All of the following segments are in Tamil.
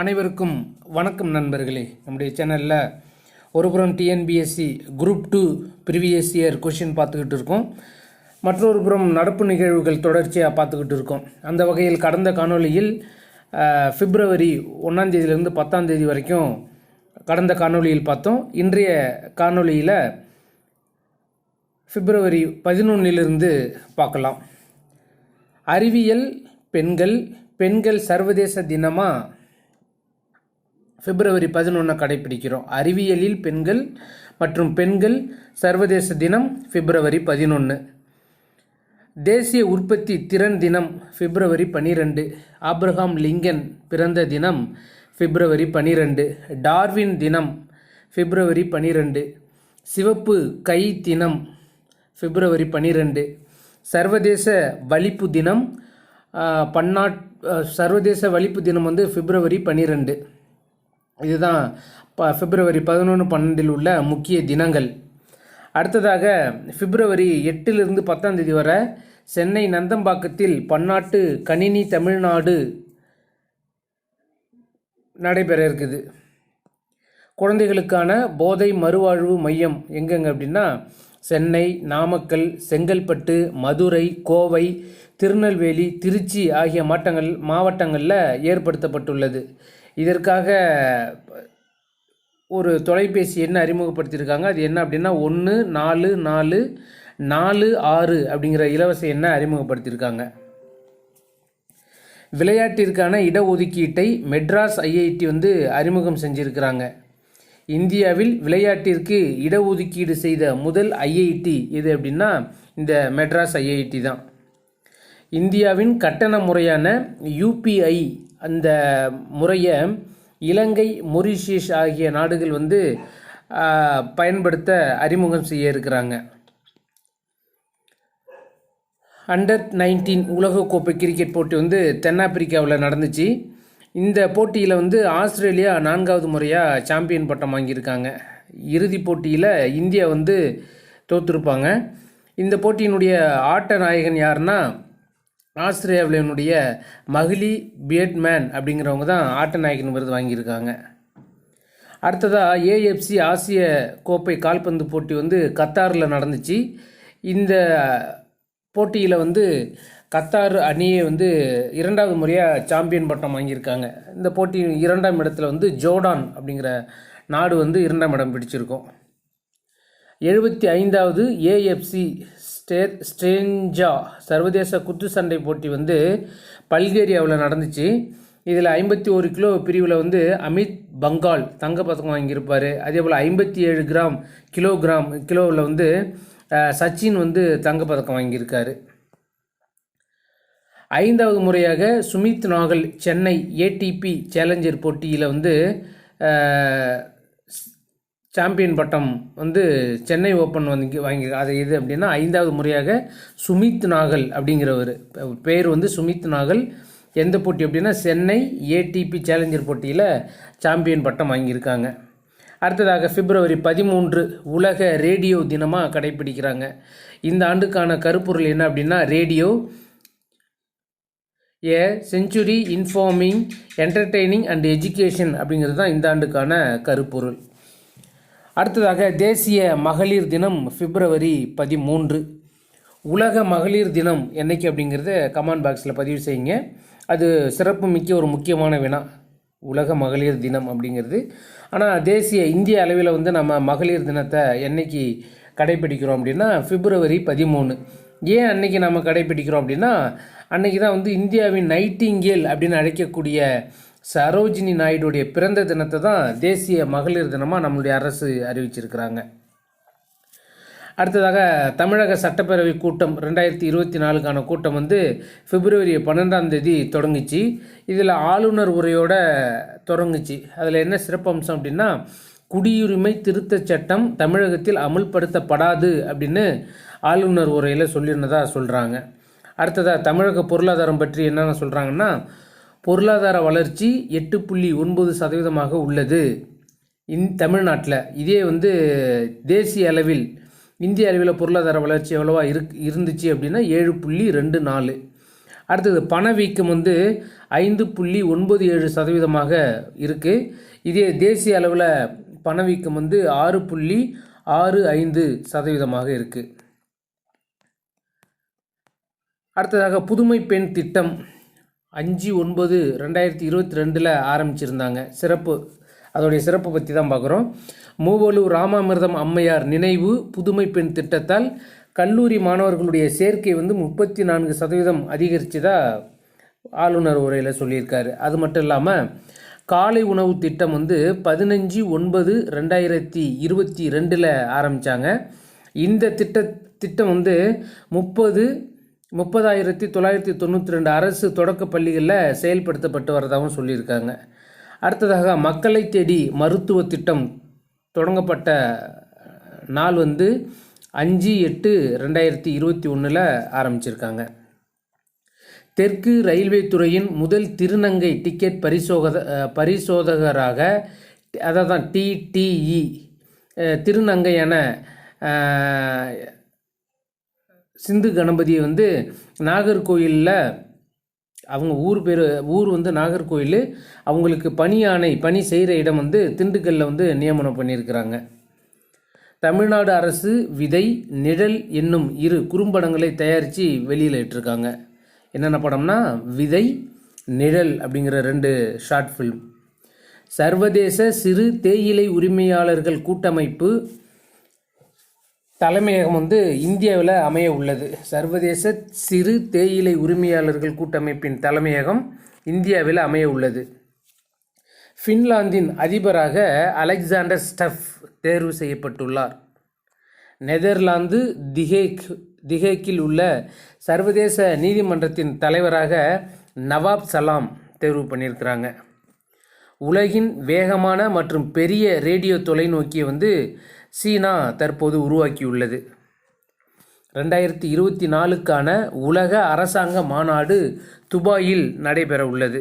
அனைவருக்கும் வணக்கம் நண்பர்களே. நம்முடைய சேனலில் ஒருபுறம் TNPSC group two previous year question பார்த்துக்கிட்டு இருக்கோம். மற்றொரு புறம் நடப்பு நிகழ்வுகள் தொடர்ச்சியாக பார்த்துக்கிட்டு இருக்கோம். அந்த வகையில் கடந்த காணொளியில் பிப்ரவரி ஒன்றாந்தேதியிலேருந்து பத்தாந்தேதி வரைக்கும் கடந்த காணொளியில் பார்த்தோம். இன்றைய காணொளியில் பிப்ரவரி பதினொன்னிலிருந்து பார்க்கலாம். அறிவியல் பெண்கள் பெண்கள் சர்வதேச தினமாக பிப்ரவரி பதினொன்றை கடைப்பிடிக்கிறோம் அறிவியலில் பெண்கள் மற்றும் பெண்கள் சர்வதேச தினம் பிப்ரவரி பதினொன்று தேசிய உற்பத்தி திறன் தினம் பிப்ரவரி பனிரெண்டு. ஆப்ரஹாம் லிங்கன் பிறந்த தினம் பிப்ரவரி பனிரெண்டு. டார்வின் தினம் பிப்ரவரி பனிரெண்டு. சிவப்பு கை தினம் பிப்ரவரி பனிரெண்டு. சர்வதேச வலிப்பு தினம் பன்னாட் சர்வதேச வலிப்பு தினம் வந்து பிப்ரவரி பனிரெண்டு. இதுதான் ப பிப்ரவரி பதினொன்று பன்னெண்டில் உள்ள முக்கிய தினங்கள். அடுத்ததாக பிப்ரவரி எட்டிலிருந்து பத்தாம் தேதி வரை சென்னை நந்தம்பாக்கத்தில் பன்னாட்டு கணினி தமிழ்நாடு நடைபெற இருக்குது. குழந்தைகளுக்கான போதை மறுவாழ்வு மையம் எங்கெங்க அப்படின்னா சென்னை நாமக்கல் செங்கல்பட்டு மதுரை கோவை திருநெல்வேலி திருச்சி ஆகிய மாட்டங்கள் மாவட்டங்களில் ஏற்படுத்தப்பட்டுள்ளது. இதற்காக ஒரு தொலைபேசி எண்ணை அறிமுகப்படுத்தியிருக்காங்க. அது என்ன அப்படின்னா ஒன்று நாலு நாலு நாலு ஆறு அப்படிங்கிற இலவச எண்ணை அறிமுகப்படுத்தியிருக்காங்க. விளையாட்டிற்கான இடஒதுக்கீட்டை மெட்ராஸ் ஐஐடி வந்து அறிமுகம் செஞ்சுருக்கிறாங்க. இந்தியாவில் விளையாட்டிற்கு இடஒதுக்கீடு செய்த முதல் ஐஐடி எது அப்படின்னா இந்த மெட்ராஸ் ஐஐடி தான். இந்தியாவின் கட்டண முறையான யூபிஐ அந்த முறையை இலங்கை மொரிஷியஸ் ஆகிய நாடுகள் வந்து பயன்படுத்த அறிமுகம் செய்ய இருக்கிறாங்க. அண்டர் நைன்டீன் உலகக்கோப்பை கிரிக்கெட் போட்டி வந்து தென்னாப்பிரிக்காவில் நடந்துச்சு. இந்த போட்டியில் வந்து ஆஸ்திரேலியா நான்காவது முறையாக சாம்பியன் பட்டம் வாங்கியிருக்காங்க. இறுதிப் போட்டியில் இந்தியா வந்து தோற்றுருப்பாங்க இந்த போட்டியினுடைய ஆட்ட நாயகன் யாருன்னா ஆஸ்திரேலியாவினுடைய மகிலி பியட்மேன் அப்படிங்கிறவங்க தான் ஆட்ட நாயகன் விருது வாங்கியிருக்காங்க. அடுத்ததாக ஏஎஃப்சி ஆசிய கோப்பை கால்பந்து போட்டி வந்து கத்தாரில் நடந்துச்சு. இந்த போட்டியில் வந்து கத்தார் அணியை வந்து இரண்டாவது முறையாக சாம்பியன் பட்டம் வாங்கியிருக்காங்க. இந்த போட்டி இரண்டாம் இடத்துல வந்து ஜோர்டான் அப்படிங்கிற நாடு வந்து இரண்டாம் இடம் பிடிச்சிருக்கும். எழுபத்தி ஐந்தாவது ஏஎஃப்சி ஸ்டே ஸ்ட்ரேஞ்சா சர்வதேச குத்து சண்டை போட்டி வந்து பல்கேரியாவில் நடந்துச்சு. இதில் ஐம்பத்தி ஒரு கிலோ பிரிவில் வந்து அமித் பங்கால் தங்கப்பதக்கம் வாங்கியிருப்பார். அதே போல் ஐம்பத்தி ஏழு கிராம் கிலோகிராம் கிலோவில் வந்து சச்சின் வந்து தங்கப்பதக்கம் வாங்கியிருக்காரு. ஐந்தாவது முறையாக சுமித் நாகல் சென்னை ஏடிபி சேலஞ்சர் போட்டியில் வந்து சாம்பியன் பட்டம் வந்து சென்னை ஓப்பன் வந்து வாங்கி அது எது அப்படின்னா ஐந்தாவது முறையாக சுமித் நாகல் அப்படிங்கிறவர். பேர் வந்து சுமித் நாகல். எந்த போட்டி அப்படின்னா சென்னை ஏடிபி சேலஞ்சர் போட்டியில் சாம்பியன் பட்டம் வாங்கியிருக்காங்க. அடுத்ததாக பிப்ரவரி பதிமூன்று உலக ரேடியோ தினமாக கடைப்பிடிக்கிறாங்க இந்த ஆண்டுக்கான கருப்பொருள் என்ன அப்படின்னா radio. A century informing entertaining and education அப்படிங்கிறது தான் இந்த ஆண்டுக்கான கருப்பொருள். அடுத்ததாக தேசிய மகளிர் தினம் பிப்ரவரி பதிமூன்று. உலக மகளிர் தினம் என்னைக்கு அப்படிங்கிறத கமெண்ட் பாக்ஸில் பதிவு செய்யுங்க. அது சிறப்பு மிக்க ஒரு முக்கியமான வினா. உலக மகளிர் தினம் அப்படிங்கிறது. ஆனால் தேசிய இந்திய அளவில் வந்து நம்ம மகளிர் தினத்தை என்னைக்கு கடைப்பிடிக்கிறோம் அப்படின்னா பிப்ரவரி பதிமூணு. ஏன் அன்னைக்கு நம்ம கடைப்பிடிக்கிறோம் அப்படின்னா அன்னைக்கு தான் வந்து இந்தியாவின் நைட்டிங்கேல் அப்படின்னு அழைக்கக்கூடிய சரோஜினி நாயுடுடைய பிறந்த தினத்தை தான் தேசிய மகளிர் தினமாக நம்மளுடைய அரசு அறிவிச்சிருக்கிறாங்க. அடுத்ததாக தமிழக சட்டப்பேரவை கூட்டம் ரெண்டாயிரத்தி இருபத்தி நாலுக்கான கூட்டம் வந்து பிப்ரவரி பன்னெண்டாம் தேதி தொடங்குச்சு. இதில் ஆளுநர் உரையோட தொடங்குச்சு. அதில் என்ன சிறப்பம்சம் அப்படின்னா குடியுரிமை திருத்தச் சட்டம் தமிழகத்தில் அமுல்படுத்தப்படாது அப்படின்னு ஆளுநர் உரையில் சொல்லியிருந்ததாக சொல்கிறாங்க அடுத்ததாக தமிழக பொருளாதாரம் பற்றி என்னென்ன சொல்கிறாங்கன்னா பொருளாதார வளர்ச்சி எட்டு புள்ளி ஒன்பது சதவீதமாக உள்ளது. இந் தமிழ்நாட்டில். இதே வந்து தேசிய அளவில் இந்திய அளவில் பொருளாதார வளர்ச்சி எவ்வளோவா இருக் இருந்துச்சு அப்படின்னா ஏழு புள்ளி ரெண்டு நாலு. அடுத்தது பணவீக்கம் வந்து ஐந்து புள்ளி ஒன்பது ஏழு சதவீதமாக இருக்குது இதே தேசிய அளவில் பணவீக்கம் வந்து ஆறு புள்ளி ஆறு ஐந்து சதவீதமாக இருக்குது அடுத்ததாக புதுமை பெண் திட்டம். அஞ்சு ஒன்பது ரெண்டாயிரத்தி இருபத்தி ரெண்டில் ஆரம்பிச்சிருந்தாங்க. சிறப்பு. அதோடைய சிறப்பு பற்றி தான் பார்க்குறோம். மூவலூர் ராமாமிர்தம் அம்மையார் நினைவு புதுமை பெண் திட்டத்தால் கல்லூரி மாணவர்களுடைய சேர்க்கை வந்து முப்பத்தி நான்கு சதவீதம் அதிகரிச்சதா ஆளுநர் உரையில் சொல்லியிருக்காரு. அது மட்டும் இல்லாமல் காலை உணவு திட்டம் வந்து பதினஞ்சு ஒன்பது ரெண்டாயிரத்தி இருபத்தி ரெண்டில் ஆரம்பித்தாங்க இந்த திட்ட திட்டம் வந்து முப்பது முப்பதாயிரத்தி தொள்ளாயிரத்தி தொண்ணூற்றி ரெண்டு அரசு தொடக்க பள்ளிகளில் செயல்படுத்தப்பட்டு வரதாகவும் சொல்லியிருக்காங்க. அடுத்ததாக மக்களை தேடி மருத்துவ திட்டம் தொடங்கப்பட்ட நாள் வந்து அஞ்சு எட்டு ரெண்டாயிரத்தி இருபத்தி ஒன்றில் ஆரம்பிச்சிருக்காங்க. தெற்கு ரயில்வே துறையின் முதல் திருநங்கை டிக்கெட் பரிசோத பரிசோதகராக அதாவது தான் டிடிஇ திருநங்கையான சிந்து கணபதியை வந்து நாகர்கோயிலில் அவங்க ஊர் பேர் ஊர் வந்து நாகர்கோயில். அவங்களுக்கு பணி ஆணை பணி செய்கிற இடம் வந்து திண்டுக்கல்லில் வந்து நியமனம் பண்ணியிருக்கிறாங்க தமிழ்நாடு அரசு விதை நிழல் என்னும் இரு குறும்படங்களை தயாரித்து வெளியில் இட்டிருக்காங்க. என்னென்ன படம்னா விதை நிழல் அப்படிங்கிற ரெண்டு ஷார்ட் ஃபில்ம். சர்வதேச சிறு தேயிலை உரிமையாளர்கள் கூட்டமைப்பு தலைமையகம் வந்து இந்தியாவில் அமைய உள்ளது. சர்வதேச சிறு தேயிலை உரிமையாளர்கள் கூட்டமைப்பின் தலைமையகம் இந்தியாவில் அமைய உள்ளது. ஃபின்லாந்தின் அதிபராக அலெக்சாண்டர் ஸ்டஃப் தேர்வு செய்யப்பட்டுள்ளார். நெதர்லாந்து திஹேக் திஹேக்கில் உள்ள சர்வதேச நீதிமன்றத்தின் தலைவராக நவாப் சலாம் தேர்வு பண்ணியிருக்கிறாங்க. உலகின் வேகமான மற்றும் பெரிய ரேடியோ தொலைநோக்கியை வந்து சீனா தற்போது உருவாக்கியுள்ளது. ரெண்டாயிரத்தி இருபத்தி நாலுக்கான உலக அரசாங்க மாநாடு துபாயில் நடைபெற உள்ளது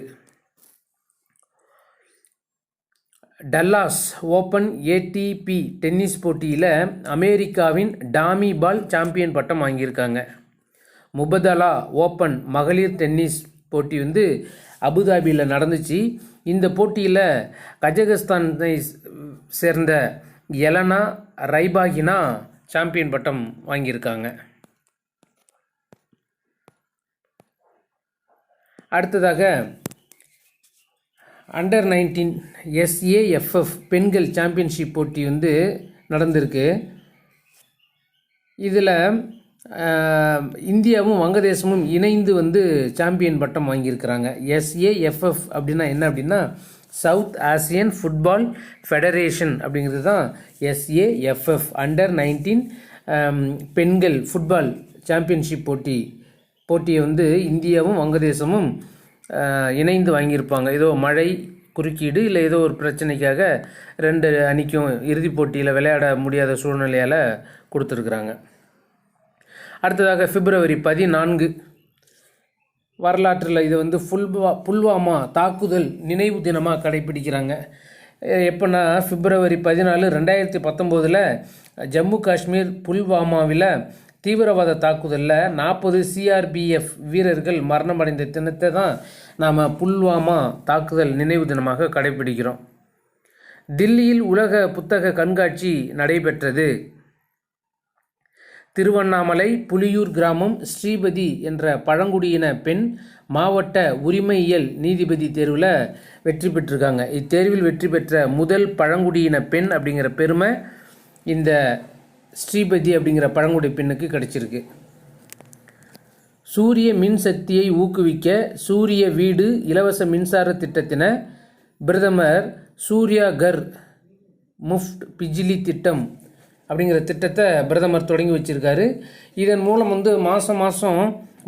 டல்லாஸ் ஓப்பன் ஏடிபி டென்னிஸ் போட்டியில் அமெரிக்காவின் டாமி பால் சாம்பியன் பட்டம் வாங்கியிருக்காங்க. முபதலா ஓப்பன் மகளிர் டென்னிஸ் போட்டி வந்து அபுதாபியில் நடந்துச்சு. இந்த போட்டியில் கஜகஸ்தானை சேர்ந்த எலனா ரைபாகினா சாம்பியன் பட்டம் வாங்கியிருக்காங்க. அடுத்ததாக அண்டர் நைன்டீன் எஸ்ஏஎஃப்எஃப் பெண்கள் சாம்பியன்ஷிப் போட்டி வந்து நடந்திருக்கு. இதில் இந்தியாவும் வங்கதேசமும் இணைந்து வந்து சாம்பியன் பட்டம் வாங்கியிருக்கிறாங்க. எஸ்ஏஎஃப்எஃப் அப்படின்னா என்ன அப்படின்னா சவுத் ஆசியன் ஃபுட்பால் ஃபெடரேஷன் அப்படிங்கிறது தான் எஸ்ஏஎஃப்எஃப் அண்டர் நைன்டீன் um, பெண்கள் ஃபுட்பால் சாம்பியன்ஷிப் போட்டி. போட்டியை வந்து இந்தியாவும் வங்கதேசமும் uh, இணைந்து வாங்கியிருப்பாங்க. ஏதோ மழை குறுக்கீடு இல்லை ஏதோ ஒரு பிரச்சனைக்காக ரெண்டு அணிக்கும் இறுதிப் போட்டியில் விளையாட முடியாத சூழ்நிலையால் கொடுத்துருக்குறாங்க. அடுத்ததாக பிப்ரவரி பதினான்கு வரலாற்றில் இது வந்து ஃபுல்வா புல்வாமா தாக்குதல் நினைவு தினமாக கடைப்பிடிக்கிறாங்க எப்போனா எப்போன்னா பிப்ரவரி பதினாலு ரெண்டாயிரத்தி பத்தொம்போதில் ஜம்மு காஷ்மீர் புல்வாமாவில் தீவிரவாத தாக்குதலில் நாற்பது சிஆர்பிஎஃப் வீரர்கள் மரணமடைந்த தினத்தை தான் நாம் புல்வாமா தாக்குதல் நினைவு தினமாக கடைப்பிடிக்கிறோம் தில்லியில் உலக புத்தக கண்காட்சி நடைபெற்றது. திருவண்ணாமலை புலியூர் கிராமம் ஸ்ரீபதி என்ற பழங்குடியின பெண் மாவட்ட உரிமையியல் நீதிபதி தேர்வில் வெற்றி பெற்றிருக்காங்க. இத்தேர்வில் வெற்றி பெற்ற முதல் பழங்குடியின பெண் அப்படிங்கிற பெருமை இந்த ஸ்ரீபதி அப்படிங்கிற பழங்குடி பெண்ணுக்கு கிடைச்சிருக்கு. சூரிய மின் சக்தியை ஊக்குவிக்க சூரிய வீடு இலவச மின்சார திட்டத்தின பிரதமர் சூர்யா கர் முஃப்ட் பிஜிலி திட்டம் அப்படிங்கிற திட்டத்தை பிரதமர் தொடங்கி வச்சுருக்காரு. இதன் மூலம் வந்து மாதம் மாதம்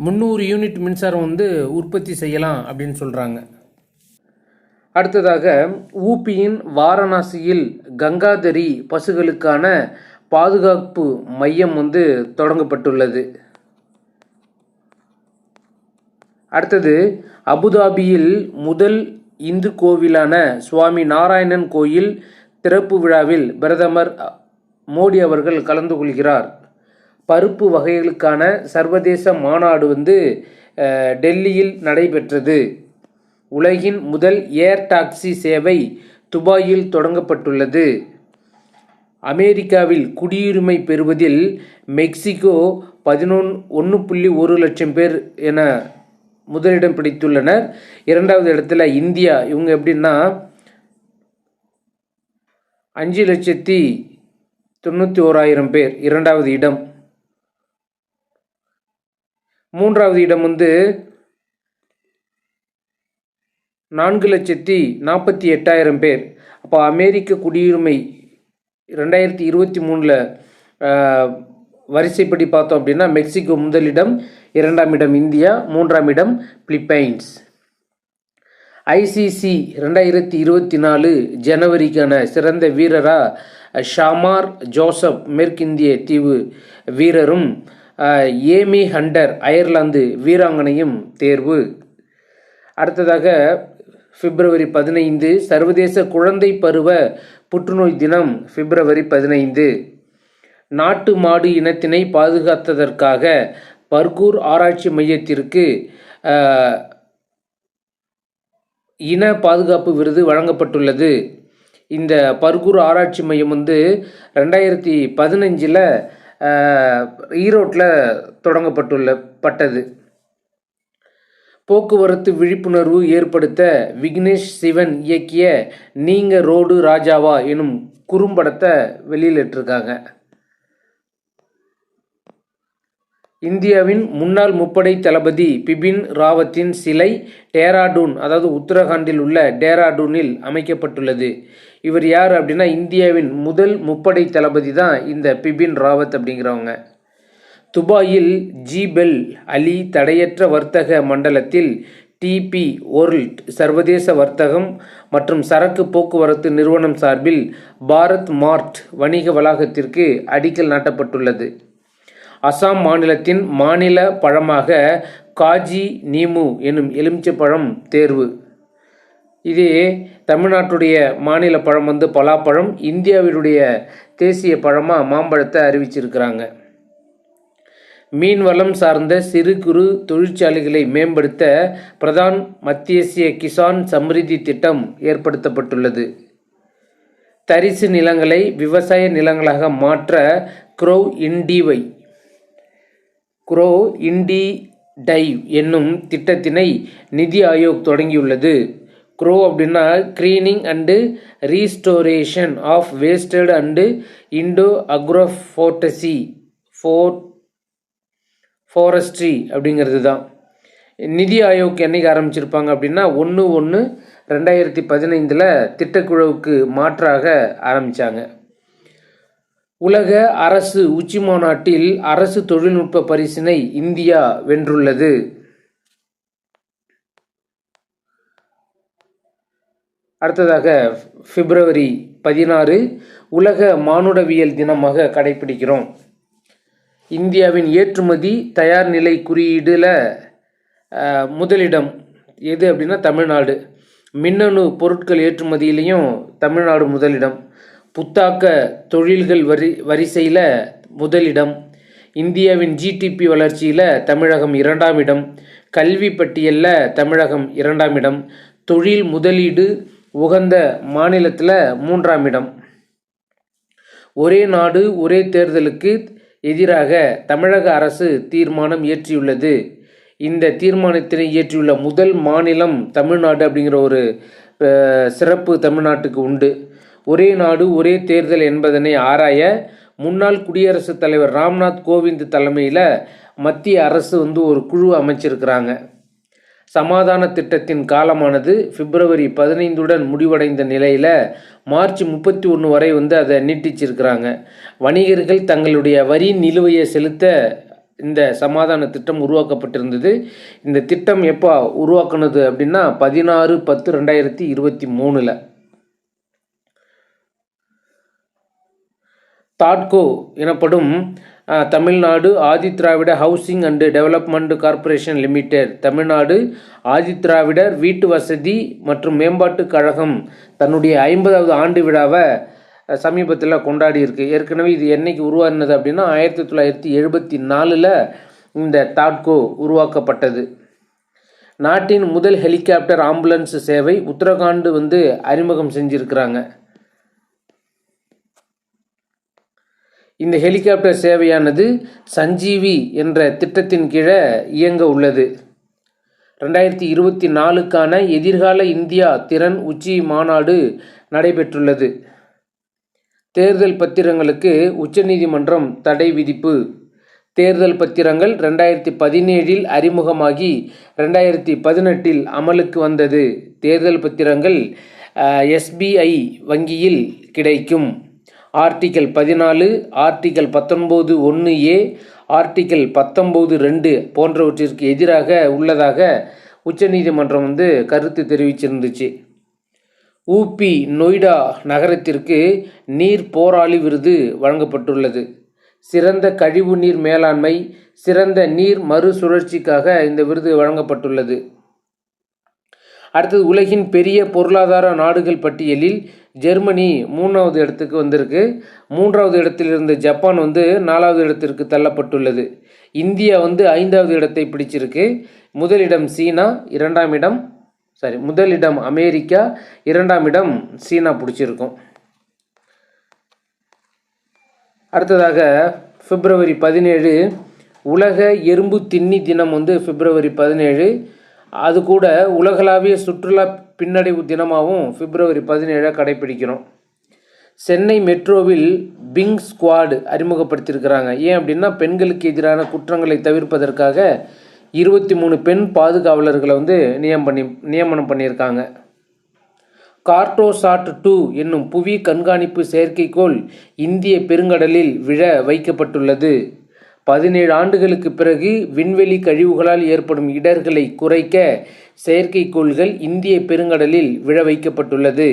முந்நூறு யூனிட் மின்சாரம் வந்து உற்பத்தி செய்யலாம் அப்படின்னு சொல்கிறாங்க அடுத்ததாக ஊபியின் வாரணாசியில் கங்காதரி பசுகளுக்கான பாதுகாப்பு மையம் வந்து தொடங்கப்பட்டுள்ளது. அடுத்தது அபுதாபியில் முதல் இந்து கோவிலான சுவாமி நாராயணன் கோயில் திறப்பு விழாவில் பிரதமர் மோடி அவர்கள் கலந்து கொள்கிறார். பருப்பு வகைகளுக்கான சர்வதேச மாநாடு வந்து டெல்லியில் நடைபெற்றது. உலகின் முதல் ஏர் டாக்ஸி சேவை துபாயில் தொடங்கப்பட்டுள்ளது. அமெரிக்காவில் குடியுரிமை பெறுவதில் மெக்சிகோ பதினொன்று ஒன்று புள்ளி ஒரு லட்சம் பேர் என முதலிடம் பிடித்துள்ளனர். இரண்டாவது இடத்துல இந்தியா. இவங்க எப்படின்னா அஞ்சு லட்சத்தி தொண்ணூற்றி ஓராயிரம் பேர். இரண்டாவது இடம். மூன்றாவது இடம் வந்து நான்கு லட்சத்தி நாற்பத்தி எட்டாயிரம் பேர். அப்போ அமெரிக்க குடியுரிமை ரெண்டாயிரத்தி இருபத்தி மூணில் வரிசைப்படி பார்த்தோம் அப்படின்னா மெக்சிகோ முதலிடம் இரண்டாம் இடம் இந்தியா மூன்றாம் இடம் பிலிப்பைன்ஸ். ஐசிசி ரெண்டாயிரத்தி இருபத்தி நாலு ஜனவரிக்கான சிறந்த வீரராக ஷாமார் ஜோசப் மேற்கிந்திய தீவு வீரரும் ஏமி ஹண்டர் அயர்லாந்து வீராங்கனையும் தேர்வு. அடுத்ததாக பிப்ரவரி பதினைந்து சர்வதேச குழந்தை பருவ புற்றுநோய் தினம் பிப்ரவரி பதினைந்து. நாட்டு மாடு இனத்தினை பாதுகாத்ததற்காக பர்கூர் ஆராய்ச்சி மையத்திற்கு இன பாதுகாப்பு விருது வழங்கப்பட்டுள்ளது. இந்த பர்கூர் ஆராய்ச்சி மையம் வந்து ரெண்டாயிரத்தி பதினஞ்சில் ஈரோட்டில் தொடங்கப்பட்டுள்ள பட்டது. போக்குவரத்து விழிப்புணர்வு ஏற்படுத்த விக்னேஷ் சிவன் இயக்கிய நீங்க ரோடு ராஜாவா எனும் குறும்படத்தை வெளியிலிட்டிருக்காங்க இந்தியாவின் முன்னாள் முப்படை தளபதி பிபின் ராவத்தின் சிலை டேராடூன் அதாவது உத்தரகாண்டில் உள்ள டேராடூனில் அமைக்கப்பட்டுள்ளது. இவர் யார் அப்படின்னா இந்தியாவின் முதல் முப்படை தளபதி தான் இந்த பிபின் ராவத் அப்படிங்கிறவங்க. துபாயில் ஜீபெல் அலி தடையற்ற வர்த்தக மண்டலத்தில் டிபி ஒர்ல்ட் சர்வதேச வர்த்தகம் மற்றும் சரக்கு போக்குவரத்து நிறுவனம் சார்பில் பாரத் மார்ட் வணிக வளாகத்திற்கு அடிக்கல் நாட்டப்பட்டுள்ளது. அசாம் மாநிலத்தின் மாநில பழமாக காஜி நீமு எனும் எலுமிச்சைப்பழம் தேர்வு. இது தமிழ்நாட்டுடைய மாநில பழம் வந்து பலாப்பழம் இந்தியாவினுடைய தேசிய பழமாக மாம்பழத்தை அறிவிச்சிருக்கிறாங்க. மீன் வளம் சார்ந்த சிறு குறு தொழிற்சாலைகளை மேம்படுத்த பிரதான் மத்தியசிய கிசான் சம்ரிதி திட்டம் ஏற்படுத்தப்பட்டுள்ளது. தரிசு நிலங்களை விவசாய நிலங்களாக மாற்ற க்ரோ இண்டிவை குரோ இண்டி டைவ் என்னும் திட்டத்தினை நிதி ஆயோக் தொடங்கியுள்ளது. க்ரோ அப்படின்னா greening and restoration of wasted and into agroforestry for forestry அப்படிங்கிறது தான். நிதி ஆயோக் என்னைக்கு ஆரம்பிச்சிருப்பாங்க அப்படின்னா ஒன்று ஒன்று ரெண்டாயிரத்தி பதினைந்தில் திட்டக்குழுவுக்கு மாற்றாக ஆரம்பித்தாங்க உலக அரசு உச்சி மாநாட்டில் அரசு தொழில்நுட்ப பரிசினை இந்தியா வென்றுள்ளது. அடுத்ததாக பிப்ரவரி பதினாறு உலக மானுடவியல் தினமாக கடைபிடிக்கிறோம். இந்தியாவின் ஏற்றுமதி தயார் நிலை குறியீடில் முதலிடம் எது அப்படின்னா தமிழ்நாடு. மின்னணு பொருட்கள் ஏற்றுமதியிலையும் தமிழ்நாடு முதலிடம். புத்தாக்க தொழில்கள் வரி வரிசையில் முதலிடம். இந்தியாவின் ஜிடிபி வளர்ச்சியில் தமிழகம் இரண்டாம் இடம். கல்வி பட்டியலில் தமிழகம் இரண்டாம் இடம். தொழில் முதலீடு உகந்த மாநிலத்தில் மூன்றாம் இடம். ஒரே நாடு ஒரே தேர்தலுக்கு எதிராக தமிழக அரசு தீர்மானம் இயற்றியுள்ளது. இந்த தீர்மானத்தினை இயற்றியுள்ள முதல் மாநிலம் தமிழ்நாடு அப்படிங்கிற ஒரு சிறப்பு தமிழ்நாட்டுக்கு உண்டு. ஒரே நாடு ஒரே தேர்தல் என்பதனை ஆராய முன்னாள் குடியரசுத் தலைவர் ராம்நாத் கோவிந்த் தலைமையில் மத்திய அரசு வந்து ஒரு குழு அமைச்சிருக்கிறாங்க. சமாதான திட்டத்தின் காலமானது பிப்ரவரி பதினைந்துடன் முடிவடைந்த நிலையில் மார்ச் முப்பத்தி ஒன்று வரை வந்து அதை நீட்டிச்சிருக்கிறாங்க. வணிகர்கள் தங்களுடைய வரி நிலுவையை செலுத்த இந்த சமாதான திட்டம் உருவாக்கப்பட்டிருந்தது. இந்த திட்டம் எப்போ உருவாக்குனது அப்படின்னா பதினாறு பத்து ரெண்டாயிரத்தி இருபத்தி மூணில். தாட்கோ எனப்படும் Tamil Nadu Adi Dravida housing and development corporation limited. Tamil Nadu Adi Dravidar வீட்டு வசதி மற்றும் மேம்பாட்டுக் கழகம் தன்னுடைய ஐம்பதாவது ஆண்டு விழாவை சமீபத்தில் கொண்டாடி இருக்கு ஏற்கனவே இது என்னைக்கு உருவானது அப்படின்னா ஆயிரத்தி தொள்ளாயிரத்தி எழுபத்தி நாலில் இந்த தாட்கோ உருவாக்கப்பட்டது. நாட்டின் முதல் ஹெலிகாப்டர் ஆம்புலன்ஸ் சேவை உத்தரகாண்டு வந்து அறிமுகம் செஞ்சுருக்கிறாங்க. இந்த ஹெலிகாப்டர் சேவையானது சஞ்சீவி என்ற திட்டத்தின் கீழே இயங்க உள்ளது. ரெண்டாயிரத்தி இருபத்தி நாலுக்கான எதிர்கால இந்தியா திறன் உச்சி மாநாடு நடைபெற்றுள்ளது. தேர்தல் பத்திரங்களுக்கு உச்சநீதிமன்றம் தடை விதிப்பு. தேர்தல் பத்திரங்கள் ரெண்டாயிரத்தி பதினேழில் அறிமுகமாகி ரெண்டாயிரத்தி பதினெட்டில் அமலுக்கு வந்தது. தேர்தல் பத்திரங்கள் எஸ்பிஐ வங்கியில் கிடைக்கும். ஆர்டிக்கல் பதினாலு ஆர்டிக்கல் பத்தொன்பது ஒன்று ஏ ஆர்டிக்கல் பத்தொம்போது ரெண்டு போன்றவற்றிற்கு எதிராக உள்ளதாக உச்சநீதிமன்றம் வந்து கருத்து தெரிவிச்சிருந்துச்சு. ஊபி நொய்டா நகரத்திற்கு நீர் போராளி விருது வழங்கப்பட்டுள்ளது. சிறந்த கழிவு நீர் மேலாண்மை சிறந்த நீர் மறுசுழற்சிக்காக இந்த விருது வழங்கப்பட்டுள்ளது. அடுத்தது உலகின் பெரிய பொருளாதார நாடுகள் பட்டியலில் ஜெர்மனி மூணாவது இடத்துக்கு வந்திருக்கு. மூன்றாவது இடத்தில் இருந்த ஜப்பான் வந்து நாலாவது இடத்திற்கு தள்ளப்பட்டுள்ளது. இந்தியா வந்து ஐந்தாவது இடத்தை பிடிச்சிருக்கு. முதலிடம் சீனா இரண்டாம் இடம் சாரி முதலிடம் அமெரிக்கா இரண்டாம் இடம் சீனா பிடிச்சிருக்கும். அடுத்ததாக பிப்ரவரி பதினேழு உலக எறும்பு தின்னி தினம் வந்து பிப்ரவரி பதினேழு அது கூட உலகளாவிய சுற்றுலா பின்னடைவு தினமாகவும் பிப்ரவரி பதினேழாக கடைபிடிக்கிறோம் சென்னை மெட்ரோவில் பிங் ஸ்குவாடு அறிமுகப்படுத்தியிருக்கிறாங்க. ஏன் அப்படின்னா பெண்களுக்கு எதிரான குற்றங்களை தவிர்ப்பதற்காக இருபத்தி மூணு பெண் பாதுகாவலர்களை வந்து நியம் பண்ணி நியமனம் பண்ணியிருக்காங்க. கார்டோசாட் டூ என்னும் புவி கண்காணிப்பு செயற்கைக்கோள் இந்திய பெருங்கடலில் விழ வைக்கப்பட்டுள்ளது. பதினேழு ஆண்டுகளுக்கு பிறகு விண்வெளி கழிவுகளால் ஏற்படும் இடர்களை குறைக்க செயற்கைக்கோள்கள் இந்திய பெருங்கடலில் விழ வைக்கப்பட்டுள்ளது.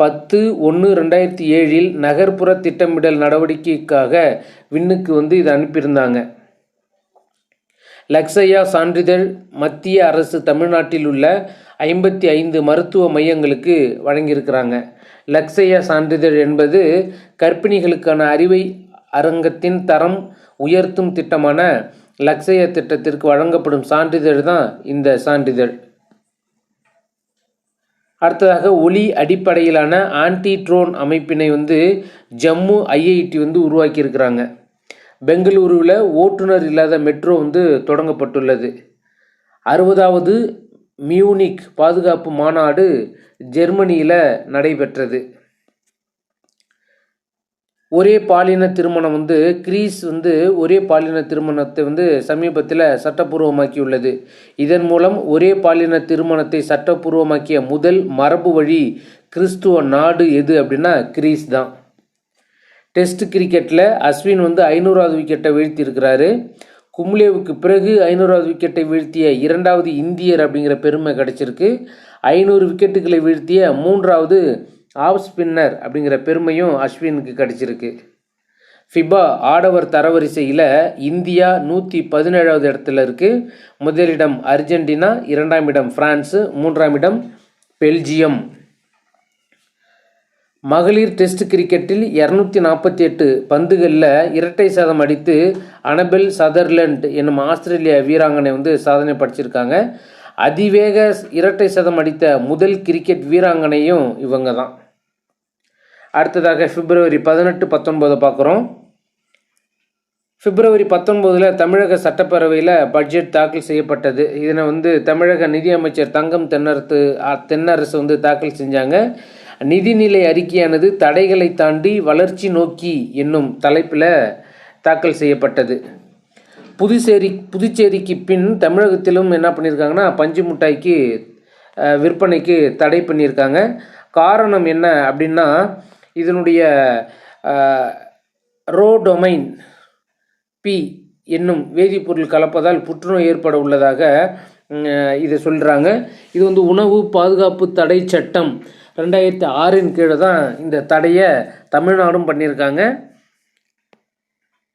பத்து ஒன்று ரெண்டாயிரத்தி ஏழில் நகர்ப்புற திட்டமிடல் நடவடிக்கைக்காக விண்ணுக்கு வந்து இதை அனுப்பியிருந்தாங்க. லக்ஸையா சான்றிதழ் மத்திய அரசு தமிழ்நாட்டில் உள்ள ஐம்பத்தி ஐந்து மருத்துவ மையங்களுக்கு வழங்கியிருக்கிறாங்க. லக்ஸையா சான்றிதழ் என்பது கர்ப்பிணிகளுக்கான அறிவை அரங்கத்தின் தரம் உயர்த்தும் திட்டமான லக்ஸையா திட்டத்திற்கு வழங்கப்படும் சான்றிதழ் தான் இந்த சான்றிதழ். அடுத்ததாக ஒளி அடிப்படையிலான ஆன்டி ட்ரோன் அமைப்பினை வந்து ஜம்மு ஐஐடி வந்து உருவாக்கியிருக்கிறாங்க. பெங்களூருவில் ஓட்டுநர் இல்லாத மெட்ரோ வந்து தொடங்கப்பட்டுள்ளது. அறுபதாவது மியூனிக் பாதுகாப்பு மாநாடு ஜெர்மனியில் நடைபெற்றது. ஒரே பாலின திருமணம் வந்து கிரீஸ் வந்து ஒரே பாலின திருமணத்தை வந்து சமீபத்தில் சட்டப்பூர்வமாக்கியுள்ளது இதன் மூலம் ஒரே பாலின திருமணத்தை சட்டப்பூர்வமாக்கிய முதல் மரபு வழி கிறிஸ்துவ நாடு எது அப்படின்னா கிரீஸ் தான். டெஸ்ட் கிரிக்கெட்டில் அஸ்வின் வந்து ஐநூறாவது விக்கெட்டை வீழ்த்தியிருக்கிறாரு. கும்ளேவுக்கு பிறகு ஐநூறாவது விக்கெட்டை வீழ்த்திய இரண்டாவது இந்தியர் அப்படிங்கிற பெருமை கிடச்சிருக்கு. ஐநூறு விக்கெட்டுகளை வீழ்த்திய மூன்றாவது ஆஃப் ஸ்பின்னர் அப்படிங்கிற பெருமையும் அஸ்வினுக்கு கிடச்சிருக்கு. ஃபிபா ஆடவர் தரவரிசையில் இந்தியா நூற்றி பதினேழாவது இடத்துல இருக்குது முதலிடம் அர்ஜென்டினா இரண்டாம் இடம் ஃப்ரான்ஸு மூன்றாம் இடம் பெல்ஜியம். மகளிர் டெஸ்ட் கிரிக்கெட்டில் இரநூத்தி நாற்பத்தி எட்டு பந்துகளில் இரட்டை சதம் அடித்து அனபெல் சதர்லண்ட் என்னும் ஆஸ்திரேலிய வீராங்கனை வந்து சாதனை படிச்சிருக்காங்க. அதிவேக இரட்டை சதம் அடித்த முதல் கிரிக்கெட் வீராங்கனையும் இவங்க தான். அடுத்ததாக பிப்ரவரி பதினெட்டு பத்தொன்பது பார்க்குறோம். பிப்ரவரி பத்தொன்பதில் தமிழக சட்டப்பேரவையில் பட்ஜெட் தாக்கல் செய்யப்பட்டது. இதனை வந்து தமிழக நிதியமைச்சர் தங்கம் தென்னரசு தென்னரசு வந்து தாக்கல் செஞ்சாங்க. நிதிநிலை அறிக்கையானது தடைகளை தாண்டி வளர்ச்சி நோக்கி என்னும் தலைப்பில் தாக்கல் செய்யப்பட்டது. புதுச்சேரி புதுச்சேரிக்கு பின் தமிழகத்திலும் என்ன பண்ணியிருக்காங்கன்னா பஞ்சு மிட்டாய்க்கு விற்பனைக்கு தடை பண்ணியிருக்காங்க. காரணம் என்ன அப்படின்னா இதனுடைய ரோடொமைன் பி என்னும் வேதிப்பொருள் கலப்பதால் புற்றுநோய் ஏற்பட உள்ளதாக இதை சொல்கிறாங்க இது வந்து உணவு பாதுகாப்பு தடை சட்டம் ரெண்டாயிரத்தி ஆறின் கீழே தான் இந்த தடையை தமிழ்நாடும் பண்ணியிருக்காங்க.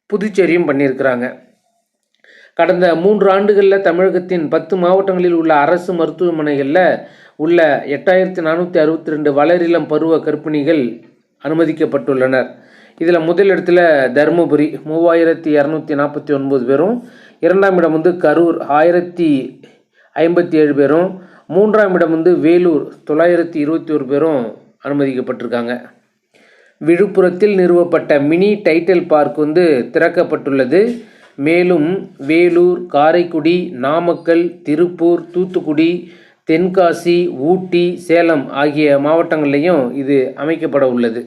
புதுச்சேரியும் பண்ணியிருக்கிறாங்க. கடந்த மூன்று ஆண்டுகளில் தமிழகத்தின் பத்து மாவட்டங்களில் உள்ள அரசு மருத்துவமனைகளில் உள்ள எட்டாயிரத்தி நானூற்றி அறுபத்தி ரெண்டு வளரிளம் பருவ கர்ப்பிணிகள் அனுமதிக்கப்பட்டுள்ளனர். இதில் முதலிடத்தில் தருமபுரி மூவாயிரத்தி இரநூத்தி நாற்பத்தி ஒன்பது பேரும் இரண்டாம் இடம் வந்து கரூர் ஆயிரத்தி ஐம்பத்தி ஏழு பேரும் மூன்றாம் இடம் வந்து வேலூர் தொள்ளாயிரத்தி இருபத்தி ஒரு பேரும் அனுமதிக்கப்பட்டிருக்காங்க. விழுப்புரத்தில் நிறுவப்பட்ட மினி டைட்டில் பார்க் வந்து திறக்கப்பட்டுள்ளது. மேலும் வேலூர் காரைக்குடி நாமக்கல் திருப்பூர் தூத்துக்குடி தென்காசி ஊட்டி சேலம் ஆகிய மாவட்டங்கள்லையும் இது அமைக்கப்பட உள்ளது.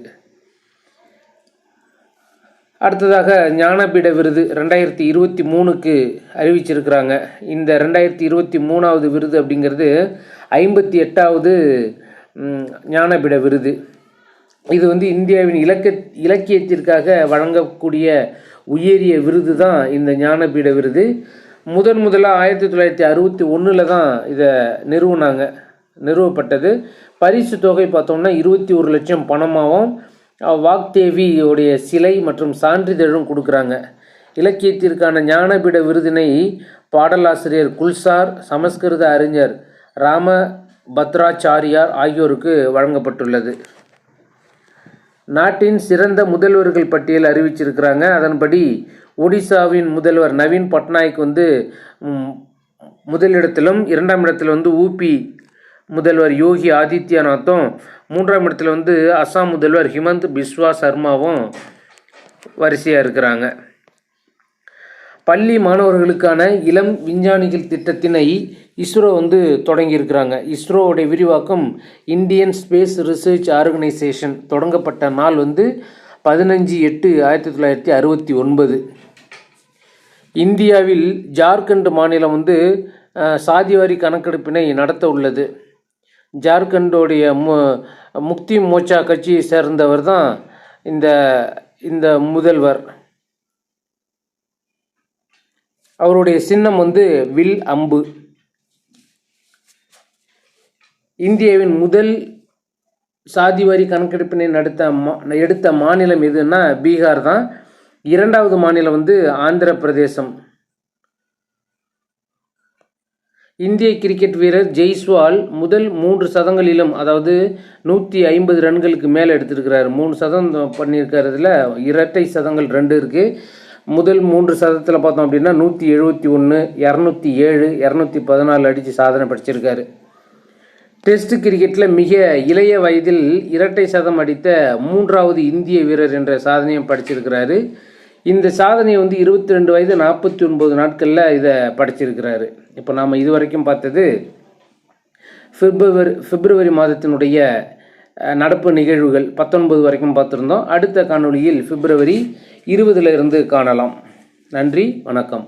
அடுத்ததாக ஞானபீட விருது ரெண்டாயிரத்தி இருபத்தி மூணுக்கு அறிவிச்சிருக்கிறாங்க. இந்த ரெண்டாயிரத்தி இருபத்தி மூணாவது விருது அப்படிங்கிறது ஐம்பத்தி எட்டாவது ஞானபீட விருது. இது வந்து இந்தியாவின் இலக்க இலக்கியத்திற்காக வழங்கக்கூடிய உயரிய விருது தான் இந்த ஞானபீட விருது. முதன் முதலாக ஆயிரத்தி தொள்ளாயிரத்தி அறுபத்தி ஒன்றில் தான் இதை நிறுவனாங்க நிறுவப்பட்டது. பரிசு தொகை பார்த்தோம்னா இருபத்தி ஒரு லட்சம் பணமாகவும் வாக்தேவியோடைய சிலை மற்றும் சான்றிதழும் கொடுக்குறாங்க. இலக்கியத்திற்கான ஞானபீட விருதினை பாடலாசிரியர் குல்சார் சமஸ்கிருத அறிஞர் ராம பத்ராச்சாரியார் ஆகியோருக்கு வழங்கப்பட்டுள்ளது. நாட்டின் சிறந்த முதல்வர்கள் பட்டியல் அறிவிச்சிருக்கிறாங்க. அதன்படி ஒடிசாவின் முதல்வர் நவீன் பட்நாயக் வந்து முதலிடத்திலும் இரண்டாம் இடத்தில் வந்து ஊபி முதல்வர் யோகி ஆதித்யநாத்தும் மூன்றாம் இடத்துல வந்து அசாம் முதல்வர் ஹிமந்த் பிஸ்வா சர்மாவும் வரிசையாக இருக்கிறாங்க. பள்ளி மாணவர்களுக்கான இளம் விஞ்ஞானிகள் திட்டத்தினை இஸ்ரோ வந்து தொடங்கியிருக்கிறாங்க இஸ்ரோவுடைய விரிவாக்கம் இந்தியன் ஸ்பேஸ் ரிசர்ச் ஆர்கனைசேஷன் தொடங்கப்பட்ட நாள் வந்து பதினஞ்சு எட்டு ஆயிரத்தி தொள்ளாயிரத்தி அறுபத்தி ஒன்பது. இந்தியாவில் ஜார்க்கண்ட் மாநிலம் வந்து சாதிவாரி கணக்கெடுப்பினை நடத்த உள்ளது. ஜார்க்கண்டோடைய மு முக்தி மோர்ச்சா கட்சியை சேர்ந்தவர் தான் இந்த இந்த முதல்வர். அவருடைய சின்னம் வந்து வில் அம்பு. இந்தியாவின் முதல் சாதிவாரி கணக்கெடுப்பினை நடத்த மா எடுத்த மாநிலம் எதுன்னா பீகார் தான். இரண்டாவது மாநிலம் வந்து ஆந்திர பிரதேசம் இந்திய கிரிக்கெட் வீரர் ஜெய்ஸ்வால் முதல் மூன்று சதங்களிலும் அதாவது நூற்றி ஐம்பது ரன்களுக்கு மேலே எடுத்திருக்கிறார். மூணு சதம் பண்ணியிருக்கிறதுல இரட்டை சதங்கள் ரெண்டு இருக்குது முதல் மூன்று சதத்தில் பார்த்தோம் அப்படின்னா நூற்றி எழுபத்தி ஒன்று இரநூத்தி ஏழு இரநூத்தி பதினாலு அடித்து சாதனை படிச்சிருக்காரு. டெஸ்ட் கிரிக்கெட்டில் மிக இளைய வயதில் இரட்டை சதம் அடித்த மூன்றாவது இந்திய வீரர் என்ற சாதனையும் படிச்சிருக்கிறாரு. இந்த சாதனையை வந்து இருபத்தி ரெண்டு வயது நாற்பத்தி ஒன்பது நாட்களில் இதை படைச்சிருக்கிறாரு. இப்போ நாம் இதுவரைக்கும் பார்த்தது பிப்ரவரி பிப்ரவரி மாதத்தினுடைய நடப்பு நிகழ்வுகள் பத்தொன்பது வரைக்கும் பார்த்துருந்தோம். அடுத்த காணொளியில் பிப்ரவரி இருபதுல இருந்து காணலாம். நன்றி வணக்கம்.